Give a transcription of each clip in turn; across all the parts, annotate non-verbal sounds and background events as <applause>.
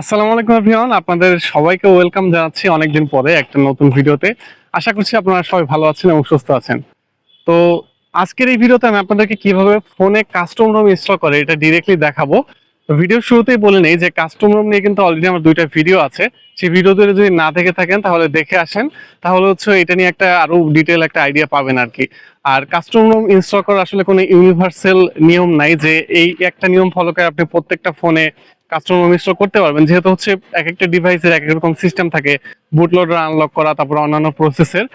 আসসালামু আলাইকুম এভরিওয়ান, আপনাদের সবাইকে ওয়েলকাম জানাচ্ছি অনেকদিন পরে একটা নতুন ভিডিওতে। আশা করছি আপনারা সবাই ভালো আছেন এবং সুস্থ আছেন। তো আজকের এই ভিডিওতে আমি আপনাদেরকে কীভাবে ফোনে কাস্টম রোম ইনস্টল করে এটা ডিরেক্টলি দেখাবো। ভিডিও শুরুতেই বলে নেই যে কাস্টম রোম নিয়ে কিন্তু অলরেডি আমার দুইটা ভিডিও আছে। সেই ভিডিও যদি না দেখে থাকেন তাহলে দেখে আসেন। তাহলে হচ্ছে এটা নিয়ে একটা আরও ডিটেল একটা আইডিয়া পাবেন আর কি। আর কাস্টম রোম ইনস্টল করার আসলে কোনো ইউনিভার্সাল নিয়ম নাই যে এই একটা নিয়ম ফলো করে আপনি প্রত্যেকটা ফোনে কাস্টম মিশ্র করতে পারবেন। যেহেতু হচ্ছে এক একটা ডিভাইসের এক এক রকম সিস্টেম থাকে বুটলোডার আনলক করা, তারপর অন্যান্য প্রসেসের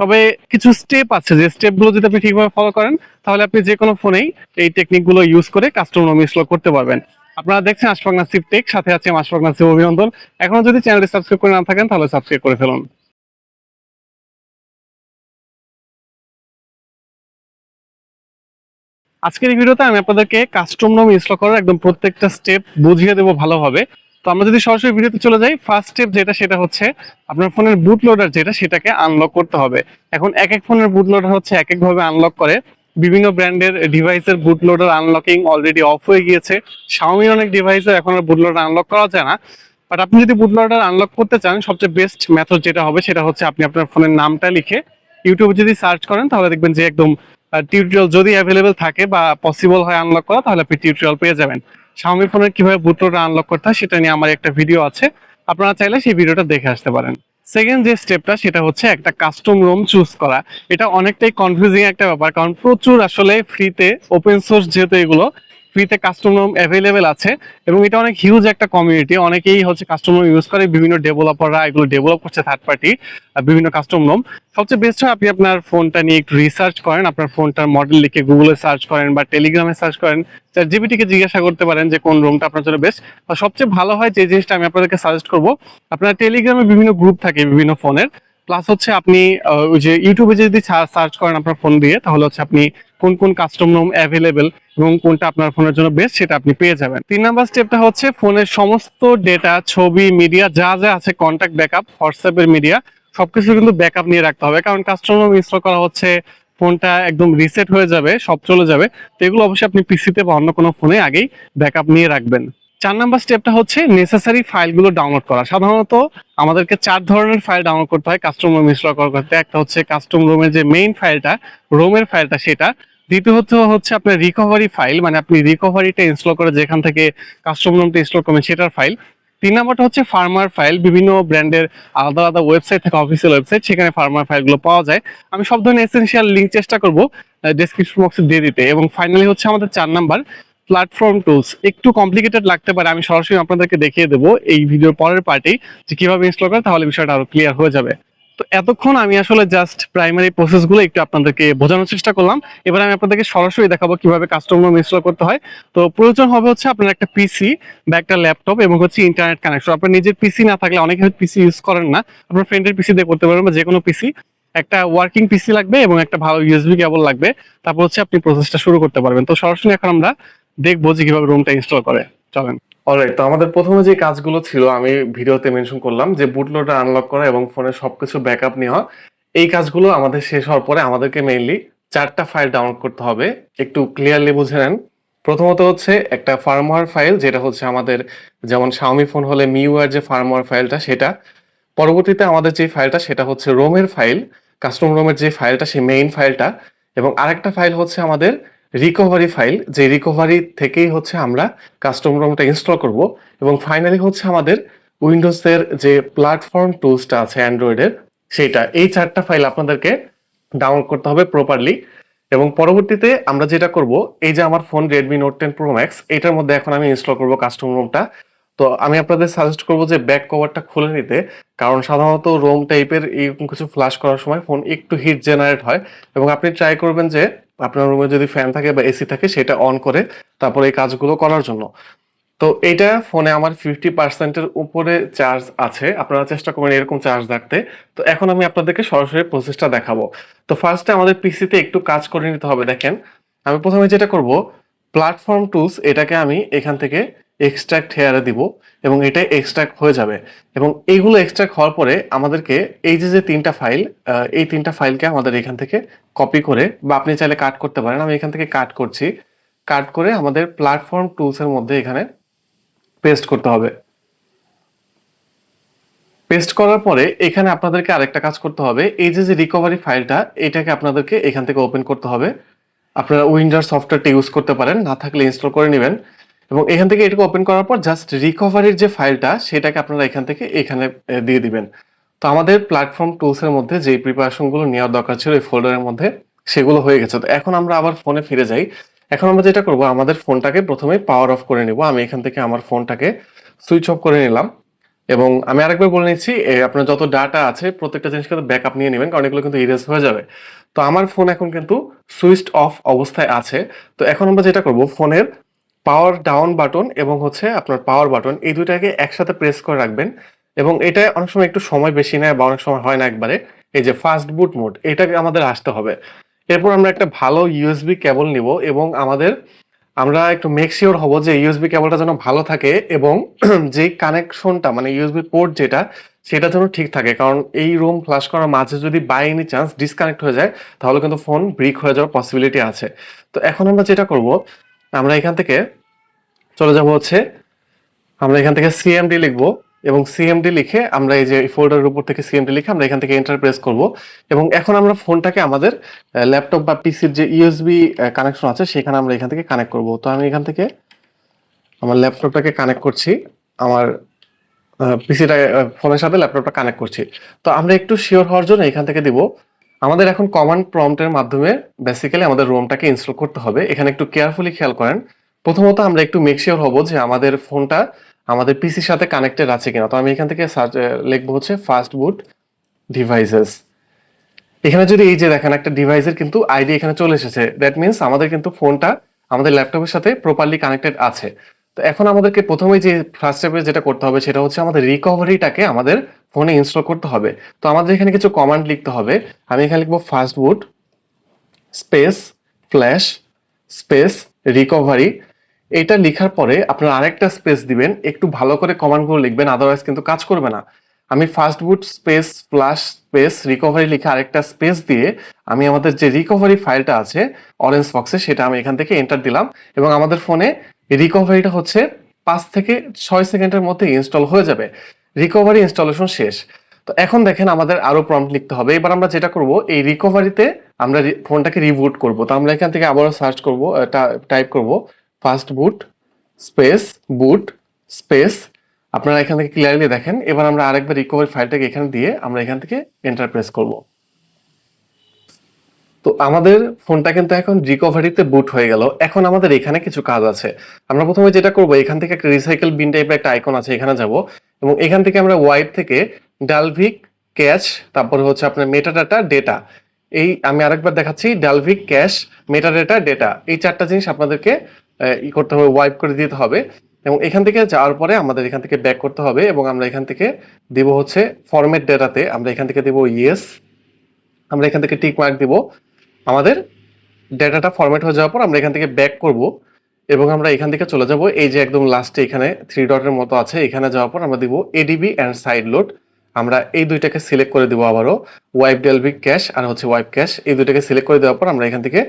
তবে কিছু স্টেপ আছে, যে স্টেপগুলো যদি আপনি ঠিকভাবে ফলো করেন, তাহলে আপনি যে কোনো ফোনেই এই টেকনিকগুলো ইউজ করে কাস্টমার মিশ্র করতে পারবেন। আপনারা দেখছেন আশফাক নাসিব টেক সাথে আছে আশফাক নাসিব অভিনন্দন। এখনও যদি চ্যানেলটি সাবস্ক্রাইব করে না থাকেন, তাহলে সাবস্ক্রাইব করে ফেলুন। আজকের এই ভিডিওতে আমি আপনাদেরকে কাস্টম রোম ইনস্টল করার একদম প্রত্যেকটা স্টেপ বুঝিয়ে দেবো ভালোভাবে। তো আমরা যদি সরাসরি ভিডিওতে চলে যাই ফার্স্ট স্টেপ যেটা, সেটা হচ্ছে আপনার ফোনের বুট লোডার যেটা, সেটাকে আনলক করতে হবে। এখন এক এক ফোনের বুট লোডার হচ্ছে এক এক ভাবে আনলক করে। বিভিন্ন ব্র্যান্ডের ডিভাইসের boot loader unlocking already off হয়ে গিয়েছে। শাওমির অনেক ডিভাইসে এখন আর বুট লোডার আনলক করা যায় না। বাট আপনি যদি বুট লোডার আনলক করতে চান, সবচেয়ে বেস্ট মেথড যেটা হবে, সেটা হচ্ছে আপনি আপনার ফোনের নামটা লিখে ইউটিউবে যদি সার্চ করেন, তাহলে দেখবেন যে একদম টিউটোরিয়াল যদি অ্যাভেলেবেল থাকে বা পসিবল হয় আনলক করা, তাহলে আপনি টিউটোরিয়াল পেয়ে যাবেন। Xiaomi ফোনের কীভাবে বুট আনলক করতে হয়, সেটা নিয়ে আমার একটা ভিডিও আছে। আপনারা চাইলে সেই ভিডিওটা দেখে আসতে পারেন। সেকেন্ড যে স্টেপটা সেটা হচ্ছে একটা কাস্টম রোম চুজ করা। এটা অনেকটাই কনফিউজিং একটা ব্যাপার, কারণ প্রচুর আসলে ফ্রিতে ওপেন সোর্স যেহেতু এগুলো ফ্রিতে কাস্টম রোম অ্যাভেলেবেল আছে এবং এটা অনেক হিউজ একটা কমিউনিটি অনেকেই হচ্ছে কাস্টম রোম ইউজ করে, বিভিন্ন ডেভেলপাররা এগুলো ডেভেলপ করছে থার্ড পার্টি বিভিন্ন কাস্টম রোম সবচেয়ে বেস্ট হয় আপনি আপনার ফোনটা নিয়ে একটু রিসার্চ করেন, আপনার ফোনটার মডেল লিখে গুগলে সার্চ করেন বা টেলিগ্রামে সার্চ করেন চ্যাট জিবিটিকে জিজ্ঞাসা করতে পারেন যে কোন রুমটা আপনার জন্য বেস্ট বা সবচেয়ে ভালো হয় যে জিনিসটা আমি আপনাদেরকে সাজেস্ট করব, আপনার টেলিগ্রামে বিভিন্ন গ্রুপ থাকে বিভিন্ন ফোনের প্লাস হচ্ছে আপনি ওই যে ইউটিউবে যদি সার্চ করেন আপনার ফোন দিয়ে, তাহলে হচ্ছে আপনি কোন কোন কাস্টম রুম অ্যাভেলেবেল এবং কোনটা আপনার ফোনের জন্য বেস্ট সেটা আপনি পেয়ে যাবেন। তিন নাম্বার স্টেপটা হচ্ছে ফোনের সমস্ত ডেটা ছবি মিডিয়া যা যা আছে কন্ট্যাক্ট ব্যাকআপ হোয়াটসঅ্যাপের মিডিয়া সবকিছু কিন্তু ব্যাকআপ নিয়ে রাখতে হবে। কারণ কাস্টম রুম ইনস্টল করা হচ্ছে ফোনটা একদম রিসেট হয়ে যাবে, সব চলে যাবে। তো এগুলো অবশ্যই আপনি পিসিতে বা অন্য কোনো ফোনে আগেই ব্যাকআপ নিয়ে রাখবেন। চার নাম্বার স্টেপটা হচ্ছে নেসেসারি ফাইলগুলো ডাউনলোড করা। সাধারণত আমাদেরকে চার ধরনের ফাইল ডাউনলোড করতে হয় কাস্টম রুম ইনস্টল করার করতে একটা হচ্ছে কাস্টম রুমের যে মেইন ফাইলটা রোমের ফাইলটা সেটা। দ্বিতীয়ত হচ্ছে আপনার রিকভারি ফাইল মানে আপনি রিকভারিটা ইনস্টল করে যেখান থেকে কাস্টম রুমটা ইনস্টল করবেন সেটার ফাইল তিন নাম্বারটা হচ্ছে ফার্মার ফাইল বিভিন্ন ব্র্যান্ডের আলাদা আলাদা ওয়েবসাইট থাকে অফিসিয়াল ওয়েবসাইট সেখানে ফার্মার ফাইলগুলো পাওয়া যায়। আমি সব ধরনের এসেন্সিয়াল লিঙ্ক চেষ্টা করব ডেসক্রিপশন বক্সে দিয়ে দিতে। এবং ফাইনালি হচ্ছে আমাদের চার নাম্বার প্ল্যাটফর্ম টুলস একটু কমপ্লিকেটেড লাগতে পারে, আমি সরাসরি আপনাদেরকে দেখিয়ে দেবো এই ভিডিওর পরের পার্টি যে কীভাবে ইনস্টল করে, তাহলে বিষয়টা আরও ক্লিয়ার হয়ে যাবে। তো এতক্ষণ আমি আসলে জাস্ট প্রাইমারি প্রসেসগুলো একটু আপনাদেরকে বোঝানোর চেষ্টা করলাম। এবার আমি আপনাদেরকে সরাসরি দেখাবো কীভাবে কাস্টম রুম ইনস্টল করতে হয়। তো প্রয়োজন হবে হচ্ছে আপনার একটা পিসি বা একটা ল্যাপটপ এবং হচ্ছে ইন্টারনেট কানেকশন আপনার নিজের পিসি না থাকলে অনেকে পিসি ইউজ করেন না। আপনার ফ্রেন্ডের পিসি দিয়ে করতে পারবেন বা যে কোনো পিসি একটা ওয়ার্কিং পিসি লাগবে এবং একটা ভালো ইউএসবি কেবল লাগবে। তারপর হচ্ছে আপনি প্রসেসটা শুরু করতে পারবেন। তো সরাসরি এখন আমরা দেখব যে কীভাবে রুমটা ইনস্টল করে। চলেন। অলরাইট তো আমাদের প্রথমে যে কাজগুলো ছিল, আমি ভিডিওতে মেনশন করলাম যে বুটলোডার আনলক করা এবং ফোনের সবকিছু ব্যাকআপ নেওয়া। এই কাজগুলো আমাদের শেষ হওয়ার পরে আমাদেরকে মেইনলি চারটা ফাইল ডাউনলোড করতে হবে। একটু ক্লিয়ারলি বুঝে নেন। প্রথমত হচ্ছে একটা ফার্মওয়্যার ফাইল যেটা হচ্ছে আমাদের যেমন Xiaomi ফোন হলে মিউআর যে ফার্মওয়্যার ফাইলটা সেটা। পরবর্তীতে আমাদের যে ফাইলটা সেটা হচ্ছে রোমের ফাইল কাস্টম রোমের যে ফাইলটা সেই মেইন ফাইলটা এবং আরেকটা ফাইল হচ্ছে আমাদের রিকভারি ফাইল যে রিকভারি থেকেই হচ্ছে আমরা কাস্টম রোমটা ইনস্টল করব এবং ফাইনালি হচ্ছে আমাদের উইন্ডোজের যে প্ল্যাটফর্ম টুলসটা আছে অ্যান্ড্রয়েডের সেটা এই চারটা ফাইল আপনাদেরকে ডাউনলোড করতে হবে প্রপারলি এবং পরবর্তীতে আমরা যেটা করব, এই যে আমার phone Redmi Note ten Pro Max এটার মধ্যে এখন আমি ইনস্টল করব কাস্টম রোমটা তো আমি আপনাদের সাজেস্ট করব যে ব্যাক কভারটা খুলে নিতে, কারণ সাধারণত রোম টাইপের এরকম কিছু ফ্ল্যাশ করার সময় ফোন একটু হিট জেনারেট হয় এবং আপনি ট্রাই করবেন যে আপনার রুমে যদি ফ্যান থাকে বা এসি থাকে, সেটা অন করে তারপর এই কাজগুলো করার জন্য। তো এটা ফোনে আমার ফিফটি পার্সেন্টের উপরে চার্জ আছে। আপনারা চেষ্টা করবেন এরকম চার্জ রাখতে। তো এখন আমি আপনাদেরকে সরাসরি প্রসেসটা দেখাবো। তো ফার্স্টে আমাদের পিসিতে একটু কাজ করে নিতে হবে, দেখেন। আমি প্রথমে যেটা করব প্ল্যাটফর্ম টুলস এটাকে আমি এখান থেকে এক্সট্রাক্ট হেয়ারে দিব এবং এটা এক্সট্রাক্ট হয়ে যাবে। এবং এইগুলো এক্সট্রাক্ট হওয়ার পরে আমাদেরকে এই যে যে তিনটা ফাইল এই তিনটা ফাইলকে আমাদের এখান থেকে কপি করে বা আপনি চাইলে কাট করতে পারেন। আমি এখান থেকে কাট করছি। কাট করে আমাদের প্ল্যাটফর্ম টুলসের মধ্যে এখানে পেস্ট করতে হবে। পেস্ট করার পরে এখানে আপনাদেরকে আরেকটা কাজ করতে হবে। এই যে যে রিকভারি ফাইলটা এটাকে আপনাদেরকে এখান থেকে ওপেন করতে হবে। আপনারা উইন্ডার সফটওয়্যারটা ইউজ করতে পারেন। না থাকলে ইনস্টল করে নেবেন। এবং এখান থেকে এটাকে ওপেন করার পর জাস্ট রিকভারির যে ফাইলটা সেটাকে আপনারা এখান থেকে এখানে দিয়ে দিবেন। তো আমাদের প্ল্যাটফর্ম টুলসের মধ্যে যে প্রিপারেশনগুলো নেওয়ার দরকার ছিল, এই ফোল্ডারের মধ্যে সেগুলো হয়ে গেছে। তো এখন আমরা আবার ফোনে ফিরে যাই। এখন আমরা যেটা করব, আমাদের ফোনটাকে প্রথমে পাওয়ার অফ করে নিব। আমি এখান থেকে আমার ফোনটাকে সুইচ অফ করে নিলাম। এবং আমি আরেকবার বলে নিচ্ছি আপনার যত ডাটা আছে, প্রত্যেকটা জিনিস কিন্তু ব্যাকআপ নিয়ে নেবেন, কারণ এগুলো কিন্তু ইরেজ হয়ে যাবে। তো আমার ফোন এখন কিন্তু সুইচড অফ অবস্থায় আছে। তো এখন আমরা যেটা করব ফোনের পাওয়ার ডাউন বাটন এবং হচ্ছে আপনার পাওয়ার বাটন এই দুইটাকে একসাথে প্রেস করে রাখবেন এবং এটা অনেক সময় একটু সময় বেশি নেয় বা অনেক সময় হয় না একবারে, এই যে ফাস্ট বুট মোড এটাকে আমাদের আসতে হবে। এরপর আমরা একটা ভালো ইউএসবি কেবল নিব এবং আমাদের, আমরা একটু মেক শিওর হব যে ইউএসবি কেবলটা যেন ভালো থাকে এবং <clears throat> যেই কানেকশনটা মানে ইউএসবি পোর্ট যেটা, সেটা যেন ঠিক থাকে। কারণ এই রুম ফ্লাশ করার মাঝে যদি বাই এনি চান্স ডিসকানেক্ট হয়ে যায়, তাহলে কিন্তু ফোন ব্রিক হয়ে যাওয়ার পসিবিলিটি আছে। তো এখন আমরা যেটা করব আমরা এখান থেকে চলে যাব হচ্ছে, আমরা এখান থেকে সিএমডি লিখব এবং সিএমডি লিখে আমরা এই যে ফোল্ডারের উপর থেকে সিএমডি লিখে আমরা এখান থেকে এন্টার প্রেস করব এবং এখন আমরা ফোনটাকে আমাদের ল্যাপটপ বা পিসির যে ইউএসবি কানেকশন আছে সেখানে আমরা এখান থেকে কানেক্ট করব। তো আমি এখান থেকে আমার ল্যাপটপটাকে কানেক্ট করছি, আমার পিসিটা ফোনের সাথে ল্যাপটপটা কানেক্ট করছি। তো আমরা একটু শিওর হওয়ার জন্য এখান থেকে দিব আমাদের এখন কমান্ড প্রম্পটের মাধ্যমে বেসিক্যালি আমাদের রোমটাকে ইনস্টল করতে হবে। এখানে একটু কেয়ারফুলি খেয়াল করেন। প্রথমত আমরা একটু মেকশিওর হব যে আমাদের ফোনটা আমাদের পিসির সাথে কানেক্টেড আছে কিনা। তো আমি এখান থেকে লিখব হচ্ছে ফাস্ট বুট ডিভাইসেস এখানে যদি এই যে দেখেন একটা ডিভাইসের কিন্তু আইডি এখানে চলে এসেছে। দ্যাট মিনস আমাদের কিন্তু ফোনটা আমাদের ল্যাপটপের সাথে প্রপারলি কানেক্টেড আছে। তো এখন আমাদেরকে প্রথমে যে ফার্স্ট স্টেপে যেটা করতে হবে সেটা হচ্ছে আমাদের রিকভারিটাকে আমাদের ফোনে ইনস্টল করতে হবে। তো আমাদের এখানে কিছু কমান্ড লিখতে হবে। আমি এখানে লিখব fast boot space flash space recovery এটা লেখার পরে আপনারা আরেকটা স্পেস দিবেন। একটু ভালো করে কমান্ডগুলো লিখবেন আদারওয়াইজ কিন্তু কাজ করবে না। আমি fast boot space flash space recovery লিখে আরেকটা স্পেস দিয়ে আমি আমাদের যে রিকভারি ফাইলটা আছে অরেঞ্জ বক্সে সেটা আমি এখান থেকে এন্টার দিলাম। এবং আমাদের ফোনে রিকভারিটা হচ্ছে পাঁচ থেকে ছয় সেকেন্ডের মধ্যে ইনস্টল হয়ে যাবে। রিকভারি ইনস্টলেশন শেষ। তো এখন দেখেন আমাদের আরও প্রম্পট লিখতে হবে। এবার আমরা যেটা করব, এই রিকভারিতে আমরা ফোনটাকে রিবুট করব। তো আমরা এখান থেকে আবারও সার্চ করব টাইপ করব fast boot space boot space আপনারা এখান থেকে ক্লিয়ারলি দেখেন। এবার আমরা আরেকবার রিকভারি ফাইলটাকে এখানে দিয়ে আমরা এখান থেকে এন্টার প্রেস করব। তো আমাদের ফোনটা কিন্তু এখন রিকভারিতে বুট হয়ে গেল। এখন আমাদের এখানে কিছু কাজ আছে। আমরা প্রথমে যেটা করব, এখান থেকে একটা রিসাইকেল বিন টাইপের একটা আইকন আছে, এখানে যাব। এবং এখান থেকে আমরা ওয়াইড থেকে ডালভিক ক্যাশ তারপরে হচ্ছে আপনার মেটাডাটা ডেটা এই আমি আরেকবার দেখাচ্ছি ডালভিক ক্যাশ মেটাডাটা ডেটা এই চারটা জিনিস আপনাদেরকে ই করতে হবে ওয়াইপ করে দিতে হবে। এবং এখান থেকে যাওয়ার পরে আমাদের এখান থেকে ব্যাক করতে হবে এবং আমরা এখান থেকে দিব হচ্ছে ফরম্যাট ডেটাতে আমরা এখান থেকে দেব ইয়েস আমরা এখান থেকে টিক মার্ক দিব। আমাদের ডেটাটা ফরম্যাট হয়ে যাওয়ার পর আমরা এখান থেকে ব্যাক করব। এবং আমরা এখান থেকে চলে যাব। এই যে একদম লাস্টে এখানে থ্রি ডটের মতো আছে, এখানে যাওয়ার পর আমরা দিব এডিবি অ্যান্ড সাইড লোড আমরা এই দুইটাকে সিলেক্ট করে দিব আবারও ওয়াইপ ডেলভিক ক্যাশ আর হচ্ছে ওয়াইপ ক্যাশ এই দুইটাকে সিলেক্ট করে দেওয়ার পর আমরা এখান থেকে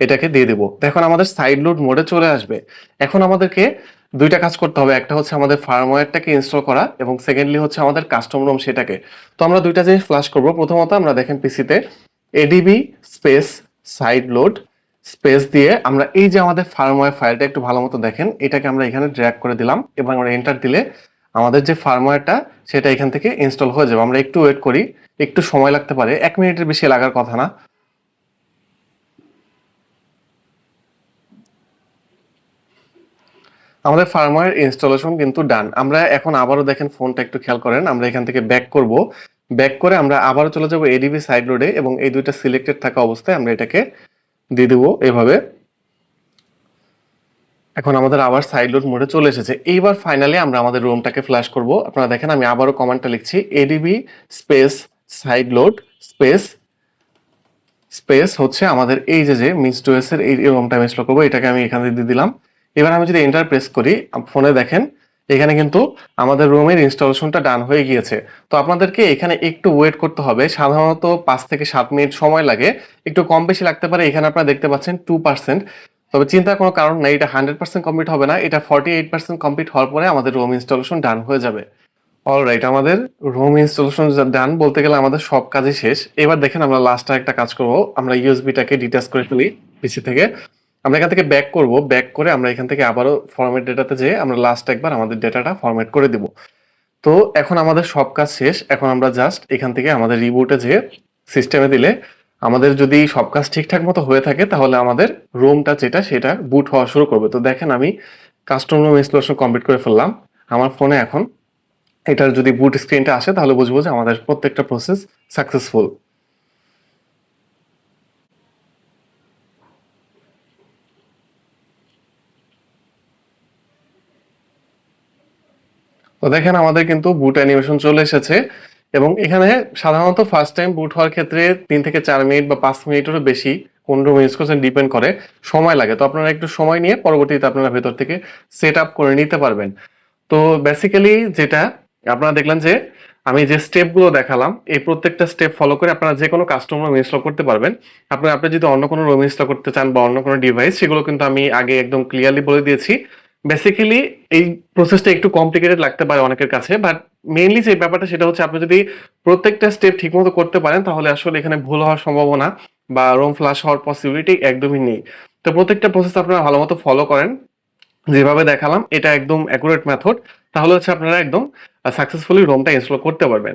এটাকে দিয়ে দেবো। এখন আমাদের সাইড লোড মোডে চলে আসবে। এখন আমাদেরকে দুইটা কাজ করতে হবে। একটা হচ্ছে আমাদের ফার্মওয়্যারটাকে ইনস্টল করা এবং সেকেন্ডলি হচ্ছে আমাদের কাস্টম রুম সেটাকে। তো আমরা দুইটা জিনিস ফ্লাশ করব। প্রথমত আমরা দেখেন পিসিতে ADB space side load space দিয়ে আমরা এই যে আমাদের ফার্মওয়্যার ফাইলটা একটু ভালো মতো দেখেন, এটাকে আমরা এখানে ড্র্যাগ করে দিলাম এবং আমরা এন্টার দিলে আমাদের যে ফার্মওয়্যারটা, সেটা এখান থেকে ইনস্টল হয়ে যাবে। আমরা একটু ওয়েট করি, একটু সময় লাগতে পারে। এক মিনিটের বেশি লাগার কথা না। আমাদের ফার্মওয়্যার ইনস্টলেশন কিন্তু ডান আমরা এখন আবারও দেখেন ফোনটা একটু খেয়াল করেন, আমরা এখান থেকে ব্যাক করব। ব্যাক করে আমরা আবারও চলে যাব এডিবি সাইড রোডে এবং এই দুইটা সিলেক্টেড থাকা অবস্থায় আমরা এটাকে দিয়ে দেবো এভাবে। এখন আমাদের আবার সাইড লোড মোডে চলে এসেছে। এইবার ফাইনালি আমরা আমাদের রুমটাকে ফ্ল্যাশ করব। আপনারা দেখেন, আমি আবারও কমান্ডটা লিখছি ADB space side load space space হচ্ছে আমাদের এই যে যে মিস টুএস এর এই রুমটা আমি করব, এটাকে আমি এখানে দিয়ে দিলাম। এবার আমি যদি এন্টার প্রেস করি ফোনে দেখেন এখানে কিন্তু আমাদের রুমের ইনস্টলেশনটা ডান হয়ে গিয়েছে। তো আপনাদেরকে এখানে একটু ওয়েট করতে হবে। সাধারণত পাঁচ থেকে সাত মিনিট সময় লাগে। একটু কম বেশি লাগতে পারে। এখানে আপনারা দেখতে পাচ্ছেন টু পার্সেন্ট তবে চিন্তার কোনো কারণ নেই। এটা হান্ড্রেড পার্সেন্ট কমপ্লিট হবে না। এটা ফর্টি এইট পার্সেন্ট কমপ্লিট হওয়ার পরে আমাদের রুম ইনস্টলেশন ডান হয়ে যাবে। অলরাইট আমাদের রোম ইনস্টলেশন ডান বলতে গেলে আমাদের সব কাজই শেষ। এবার দেখেন আমরা লাস্ট একটা কাজ করব। আমরা ইউএসবিটাকে ডিটাচ করে ফেলি। পিসি থেকে। আমরা এখান থেকে ব্যাক করব। ব্যাক করে আমরা এখান থেকে আবারও ফরম্যাট ডেটাতে যেয়ে আমরা লাস্ট একবার আমাদের ডেটাটা ফরম্যাট করে দিব। তো এখন আমাদের সব কাজ শেষ। এখন আমরা জাস্ট এখান থেকে আমাদের রিবুটে যেয়ে সিস্টেমে দিলে আমাদের যদি সব কাজ ঠিকঠাক মতো হয়ে থাকে, তাহলে আমাদের রোমটা যেটা, সেটা বুট হওয়া শুরু করবে। তো দেখেন আমি কাস্টম রোম ইনস্টলেশন কমপ্লিট করে ফেললাম। আমার ফোনে এখন এটার যদি বুট স্ক্রিনটা আসে, তাহলে বুঝব যে আমাদের প্রত্যেকটা প্রসেস সাকসেসফুল তো দেখেন আমাদের কিন্তু বুট অ্যানিমেশন চলে এসেছে এবং এখানে সাধারণত ফার্স্ট টাইম বুট হওয়ার ক্ষেত্রে তিন থেকে চার মিনিট বা পাঁচ মিনিটেরও বেশি রুম ইউজ করছেন ডিপেন্ড করে, সময় লাগে। তো আপনারা একটু সময় নিয়ে পরবর্তীতে আপনারা ভেতর থেকে সেট আপ করে নিতে পারবেন। তো বেসিক্যালি যেটা আপনারা দেখলেন যে আমি যে স্টেপগুলো দেখালাম, এই প্রত্যেকটা স্টেপ ফলো করে আপনারা যে কোনো কাস্টম রুম ইনস্টল করতে পারবেন। আপনার, আপনি যদি অন্য কোনো রুম ইনস্টল করতে চান বা অন্য কোনো ডিভাইস সেগুলো কিন্তু আমি আগে একদম ক্লিয়ারলি বলে দিয়েছি। বেসিক্যালি এই প্রসেসটা একটু কমপ্লিকেটেড লাগতে পারে অনেকের কাছে বাট মেইনলি যে ব্যাপারটা সেটা হচ্ছে আপনি যদি প্রত্যেকটা স্টেপ ঠিকমতো করতে পারেন, তাহলে আসলে এখানে ভুল হওয়ার সম্ভাবনা বা রোম ফ্লাশ হওয়ার পসিবিলিটি একদমই নেই। তো প্রত্যেকটা প্রসেস আপনারা ভালো মতো ফলো করেন। যেভাবে দেখালাম, এটা একদম অ্যাকুরেট মেথড তাহলে হচ্ছে আপনারা একদম সাকসেসফুলি রোমটা ইনস্টল করতে পারবেন।